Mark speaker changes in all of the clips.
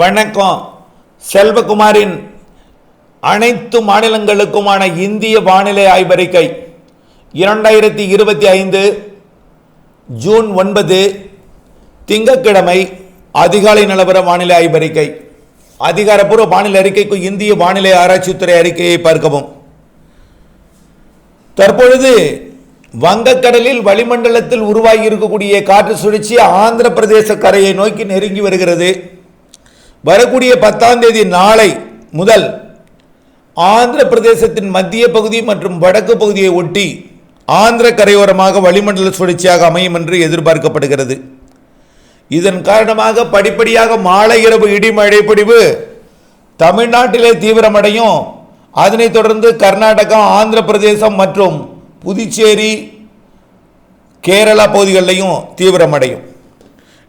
Speaker 1: வணக்கம். செல்வகுமாரின் அனைத்து மாநிலங்களுக்குமான இந்திய வானிலை ஆய்வறிக்கை இரண்டாயிரத்தி இருபத்தி ஐந்து ஜூன் ஒன்பது திங்கட்கிழமை அதிகாலை நிலவர வானிலை ஆய்வறிக்கை. அதிகாரப்பூர்வ வானிலை அறிக்கைக்கு இந்திய வானிலை ஆராய்ச்சித்துறை அறிக்கையை பார்க்கவும். தற்பொழுது வங்கக்கடலில் வளிமண்டலத்தில் உருவாகி இருக்கக்கூடிய காற்று சுழற்சி ஆந்திர பிரதேச கரையை நோக்கி நெருங்கி வருகிறது. வரக்கூடிய பத்தாம் தேதி நாளை முதல் ஆந்திர பிரதேசத்தின் மத்திய பகுதி மற்றும் வடக்கு பகுதியை ஒட்டி ஆந்திர கரையோரமாக வளிமண்டல சுழற்சியாக அமையும் என்று எதிர்பார்க்கப்படுகிறது. இதன் காரணமாக படிப்படியாக மாலை இரவு இடிமழை பொழிவு தமிழ்நாட்டிலே தீவிரமடையும். அதனைத் தொடர்ந்து கர்நாடகா ஆந்திர பிரதேசம் மற்றும் புதுச்சேரி கேரளா பகுதிகளிலையும் தீவிரமடையும்.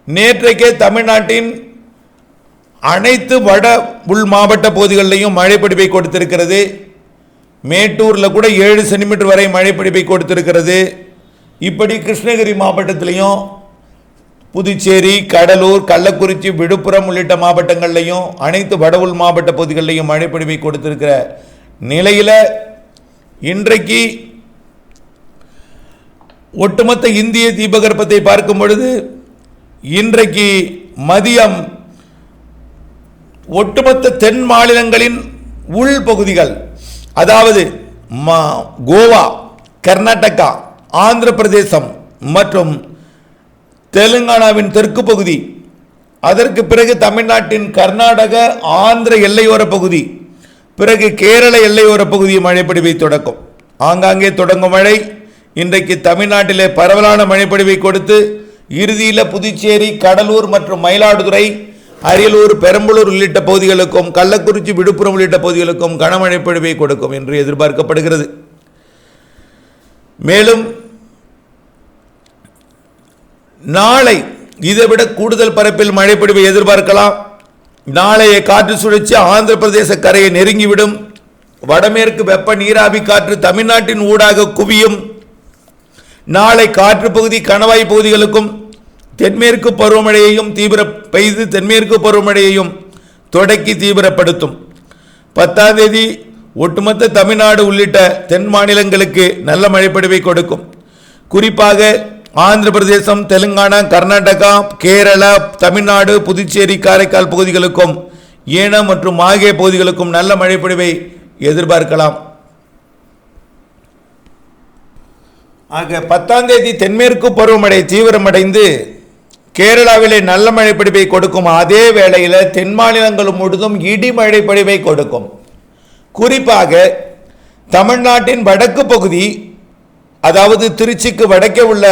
Speaker 1: நேற்றைக்கே தமிழ்நாட்டின் அனைத்து வட உள் மாவட்ட பகுதிகளிலையும் மழைப்பிடிப்பை கொடுத்திருக்கிறது. மேட்டூரில் கூட ஏழு சென்டிமீட்டர் வரை மழைப்பிடிப்பை கொடுத்திருக்கிறது. இப்படி கிருஷ்ணகிரி மாவட்டத்திலையும் புதுச்சேரி கடலூர் கள்ளக்குறிச்சி விழுப்புரம் உள்ளிட்ட மாவட்டங்கள்லையும் அனைத்து வட உள் மாவட்ட பகுதிகளிலையும் மழைப்பிடிப்பை கொடுத்திருக்கிற நிலையில் இன்றைக்கு ஒட்டுமொத்த இந்திய தீபகற்பத்தை பார்க்கும் பொழுது இன்றைக்கு மதியம் ஒட்டுமொத்த தென் மாநிலங்களின் உள் பகுதிகள் அதாவது கோவா கர்நாடகா ஆந்திர பிரதேசம் மற்றும் தெலுங்கானாவின் தெற்கு பகுதி அதற்கு பிறகு தமிழ்நாட்டின் கர்நாடக ஆந்திர எல்லையோர பகுதி பிறகு கேரள எல்லையோர பகுதி மழைப்பொழிவை தொடக்கும். ஆங்காங்கே தொடங்கும் மழை இன்றைக்கு தமிழ்நாட்டிலே பரவலான மழைப்பொழிவை கொடுத்து இறுதியில் புதுச்சேரி கடலூர் மற்றும் மயிலாடுதுறை அரியலூர் பெரம்பலூர் உள்ளிட்ட பகுதிகளுக்கும் கள்ளக்குறிச்சி விழுப்புரம் உள்ளிட்ட பகுதிகளுக்கும் கனமழை பொழிவை கொடுக்கும் என்று எதிர்பார்க்கப்படுகிறது. மேலும் நாளை இதைவிட கூடுதல் பரப்பில் மழைப்பொழிவை எதிர்பார்க்கலாம். நாளைய காற்று சுழற்சி ஆந்திர பிரதேச கரையை நெருங்கிவிடும். வடமேற்கு வெப்ப நீராவி காற்று தமிழ்நாட்டின் ஊடாக குவியும். நாளை காற்று பகுதி கணவாய் பகுதிகளுக்கும் தென்மேற்கு பருவமழையையும் தீவிர பெய்து தென்மேற்கு பருவமழையையும் தொடக்கி தீவிரப்படுத்தும். பத்தாம் தேதி ஒட்டுமொத்த தமிழ்நாடு உள்ளிட்ட தென் மாநிலங்களுக்கு நல்ல மழைப்பொழிவை கொடுக்கும். குறிப்பாக ஆந்திர பிரதேசம் தெலுங்கானா கர்நாடகா கேரளா தமிழ்நாடு புதுச்சேரி காரைக்கால் பகுதிகளுக்கும் ஏனம் மற்றும் மாகே பகுதிகளுக்கும் நல்ல மழைப்பொழிவை எதிர்பார்க்கலாம். ஆக பத்தாம் தேதி தென்மேற்கு பருவமழை தீவிரமடைந்து கேரளாவிலே நல்ல மழைப்பொழிவை கொடுக்கும் அதே வேளையில் தென் மாநிலங்கள் முழுதும் இடி மழைப்பொழிவை கொடுக்கும். குறிப்பாக தமிழ்நாட்டின் வடக்கு பகுதி அதாவது திருச்சிக்கு வடக்கே உள்ள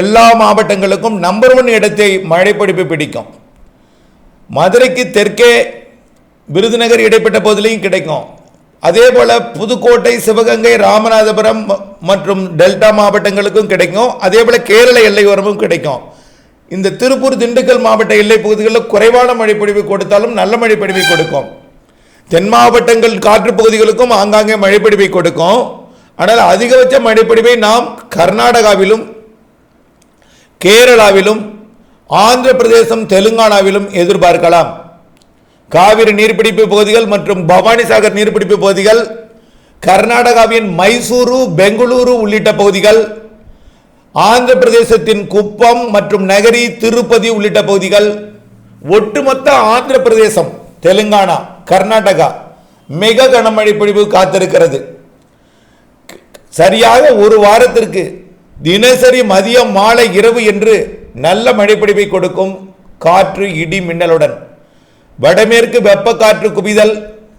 Speaker 1: எல்லா மாவட்டங்களுக்கும் நம்பர் ஒன் இடத்தை மழைப்பொழிவு பிடிக்கும். மதுரைக்கு தெற்கே விருதுநகர் இடைப்பட்ட பகுதியிலையும் கிடைக்கும். அதே போல புதுக்கோட்டை சிவகங்கை ராமநாதபுரம் மற்றும் டெல்டா மாவட்டங்களுக்கும் கிடைக்கும். அதே போல கேரள எல்லையோரமும் கிடைக்கும். இந்த திருப்பூர் திண்டுக்கல் மாவட்ட எல்லை பகுதிகளில் குறைவான மழைப்பொழிவு கொடுத்தாலும் நல்ல மழைப்பொழிவை கொடுக்கும். தென் மாவட்டங்கள் காற்று பகுதிகளுக்கும் ஆங்காங்கே மழைப்பொழிவை கொடுக்கும். ஆனால் அதிகபட்ச மழைப்பொழிவை நாம் கர்நாடகாவிலும் கேரளாவிலும் ஆந்திர பிரதேசம் தெலுங்கானாவிலும் எதிர்பார்க்கலாம். காவிரி நீர்பிடிப்பு பகுதிகள் மற்றும் பவானிசாகர் நீர்பிடிப்பு பகுதிகள் கர்நாடகாவின் மைசூரு பெங்களூரு உள்ளிட்ட பகுதிகள் ஆந்திர பிரதேசத்தின் குப்பம் மற்றும் நகரி திருப்பதி உள்ளிட்ட பகுதிகள் ஒட்டுமொத்த ஆந்திர பிரதேசம் தெலுங்கானா கர்நாடகா மிக கனமழை பொழிவு காத்திருக்கிறது. சரியாக ஒரு வாரத்திற்கு தினசரி மதியம் மாலை இரவு என்று நல்ல மழைப்பிடிப்பை கொடுக்கும் காற்று இடி மின்னலுடன். வடமேற்கு வெப்ப காற்று குவிதல்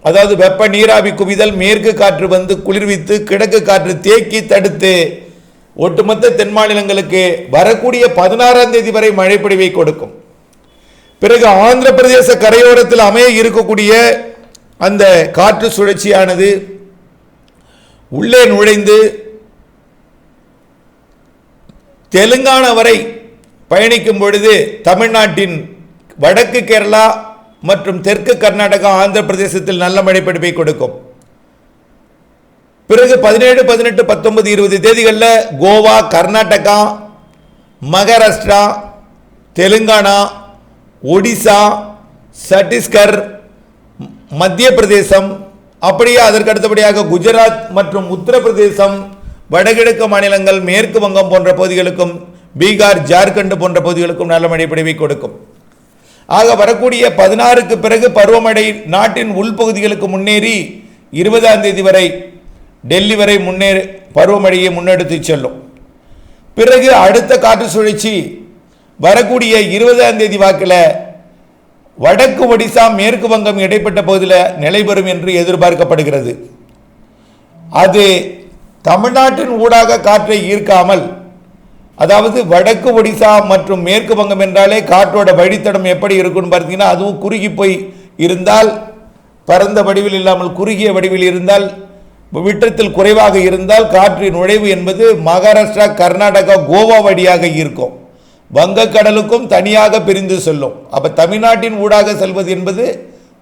Speaker 1: அதாவது வெப்ப நீராவி குவிதல் மேற்கு காற்று வந்து குளிர்வித்து கிழக்கு காற்று தேக்கி தடுத்து ஒட்டுமொத்த தென் மாநிலங்களுக்கு வரக்கூடிய பதினாறாம் தேதி வரை மழைப்பொழிவை கொடுக்கும். பிறகு ஆந்திர பிரதேச கரையோரத்தில் அமைய இருக்கக்கூடிய அந்த காற்று சுழற்சியானது உள்ளே நுழைந்து தெலுங்கானா வரை பயணிக்கும் பொழுது தமிழ்நாட்டின் வடக்கு கேரளா மற்றும் தெற்கு கர்நாடகா ஆந்திர பிரதேசத்தில் நல்ல மழைப்பிடிப்பை கொடுக்கும். பிறகு பதினேழு பதினெட்டு பத்தொன்பது இருபது தேதிகளில் கோவா கர்நாடகா மகாராஷ்டிரா தெலுங்கானா ஒடிசா சத்தீஸ்கர் மத்திய பிரதேசம் அப்படியே அதற்கு அடுத்தபடியாக குஜராத் மற்றும் உத்தரப்பிரதேசம் வடகிழக்கு மாநிலங்கள் மேற்கு வங்கம் போன்ற பகுதிகளுக்கும் பீகார் ஜார்க்கண்ட் போன்ற பகுதிகளுக்கும் நல்ல மழை பிடிவை கொடுக்கும். ஆக வரக்கூடிய பதினாறுக்கு பிறகு பருவமழை நாட்டின் உள்பகுதிகளுக்கு முன்னேறி இருபதாம் தேதி வரை டெல்லி வரை முன்னே பருவமழையை முன்னெடுத்து செல்லும். பிறகு அடுத்த காற்று சுழற்சி வரக்கூடிய இருபதாம் தேதி வாக்கில் வடக்கு ஒடிசா மேற்கு வங்கம் இடைப்பட்ட பகுதியில் நிலைபெறும் என்று எதிர்பார்க்கப்படுகிறது. அது தமிழ்நாட்டின் ஊடாக காற்றை ஈர்க்காமல் அதாவது வடக்கு ஒடிசா மற்றும் மேற்கு வங்கம் என்றாலே காற்றோட வழித்தடம் எப்படி இருக்கும்னு பார்த்தீங்கன்னா அதுவும் குறுகி போய் இருந்தால் பரந்த வடிவில் இல்லாமல் குறுகிய வடிவில் இருந்தால் விட்டத்தில் குறைவாக இருந்தால் காற்றின் நுழைவு என்பது மகாராஷ்டிரா கர்நாடகா கோவா வழியாக இருக்கும். வங்கக்கடலுக்கும் தனியாக பிரிந்து செல்லும். அப்போ தமிழ்நாட்டின் ஊடாக செல்வது என்பது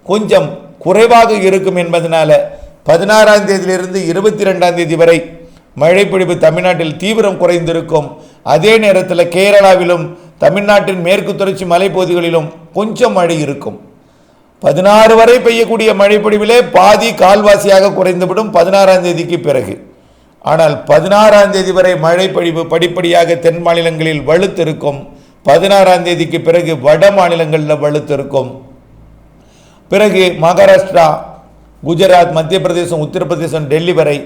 Speaker 1: கொஞ்சம் குறைவாக இருக்கும் என்பதனால பதினாறாம் தேதியிலிருந்து இருபத்தி ரெண்டாம் தேதி வரை மழைப்பிடிப்பு தமிழ்நாட்டில் தீவிரம் குறைந்திருக்கும். அதே நேரத்தில் கேரளாவிலும் தமிழ்நாட்டின் மேற்கு தொடர்ச்சி மலைப்பகுதிகளிலும் கொஞ்சம் மழை இருக்கும். பதினாறு வரை பெய்யக்கூடிய மழைப்பொழிவிலே பாதி கால்வாசியாக குறைந்துவிடும் பதினாறாம் தேதிக்கு பிறகு. ஆனால் பதினாறாம் தேதி வரை மழைப்பொழிவு படிப்படியாக தென் மாநிலங்களில் வலுத்திருக்கும். பதினாறாம் தேதிக்கு பிறகு வட மாநிலங்களில் வலுத்திருக்கும். பிறகு மகாராஷ்டிரா குஜராத் மத்திய பிரதேசம் உத்தரப்பிரதேசம் டெல்லி வரை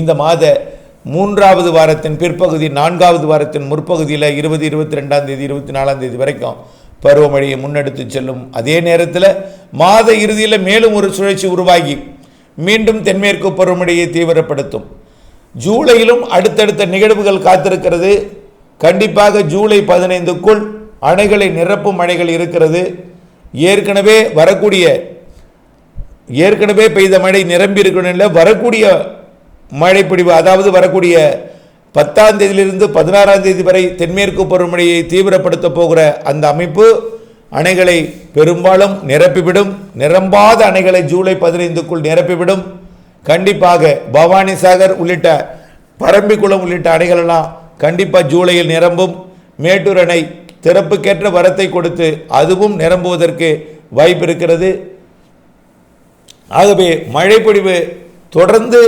Speaker 1: இந்த மாத மூன்றாவது வாரத்தின் பிற்பகுதி நான்காவது வாரத்தின் முற்பகுதியில் இருபது இருபத்தி ரெண்டாம் தேதி இருபத்தி நாலாம் தேதி வரைக்கும் பருவமழையை முன்னெடுத்து செல்லும். அதே நேரத்தில் மாத இறுதியில் மேலும் ஒரு சுழற்சி உருவாகி மீண்டும் தென்மேற்கு பருவமழையை தீவிரப்படுத்தும். ஜூலையிலும் அடுத்தடுத்த நிகழ்வுகள் காத்திருக்கிறது. கண்டிப்பாக ஜூலை பதினைந்துக்குள் அணைகளை நிரப்பும் மழைகள் இருக்கிறது. ஏற்கனவே வரக்கூடிய ஏற்கனவே பெய்த மழை நிரம்பி இருக்கணும் இல்லை வரக்கூடிய மழைப்பொடிவு அதாவது வரக்கூடிய பத்தாம் தேதியிலிருந்து பதினாறாம் தேதி வரை தென்மேற்கு பருவமழையை தீவிரப்படுத்த போகிற அந்த அமைப்பு அணைகளை பெரும்பாலும் நிரப்பிவிடும். நிரம்பாத அணைகளை ஜூலை பதினைந்துக்குள் நிரப்பிவிடும். கண்டிப்பாக பவானி சாகர் உள்ளிட்ட பரம்பிக்குளம் உள்ளிட்ட அணைகளெல்லாம் கண்டிப்பாக ஜூலையில் நிரம்பும். மேட்டூர் அணை திறப்புக்கேற்ற வரத்தை கொடுத்து அதுவும் நிரம்புவதற்கு வாய்ப்பு இருக்கிறது. ஆகவே மழைப்பொழிவு தொடர்ந்து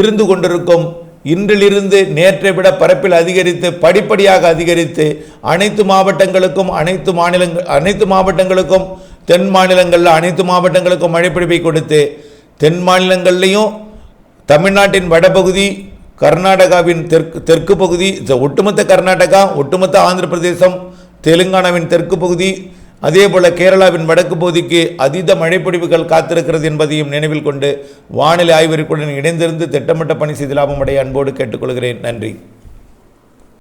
Speaker 1: இருந்து கொண்டிருக்கும் இன்றிலிருந்து நேற்றை விட பரப்பில் அதிகரித்து படிப்படியாக அதிகரித்து அனைத்து மாவட்டங்களுக்கும் அனைத்து மாநிலங்கள் அனைத்து மாவட்டங்களுக்கும் தென் மாநிலங்களில் அனைத்து மாவட்டங்களுக்கும் மழைப்பிடிப்பை கொடுத்து தென் மாநிலங்கள்லேயும் தமிழ்நாட்டின் வடபகுதி கர்நாடகாவின் தெற்கு தெற்கு பகுதி இந்த ஒட்டுமொத்த கர்நாடகா ஒட்டுமொத்த ஆந்திர பிரதேசம் தெலுங்கானாவின் தெற்கு பகுதி அதேபோல கேரளாவின் வடக்கு பகுதிக்கு அதீத மழைப்பொழிவுகள் காத்திருக்கிறது என்பதையும் நினைவில் கொண்டு வானிலை ஆய்வறிக்கையுடன் இணைந்திருந்து திட்டமிட்ட பணி செய்து லாபமடைய அன்போடு கேட்டுக்கொள்கிறேன். நன்றி.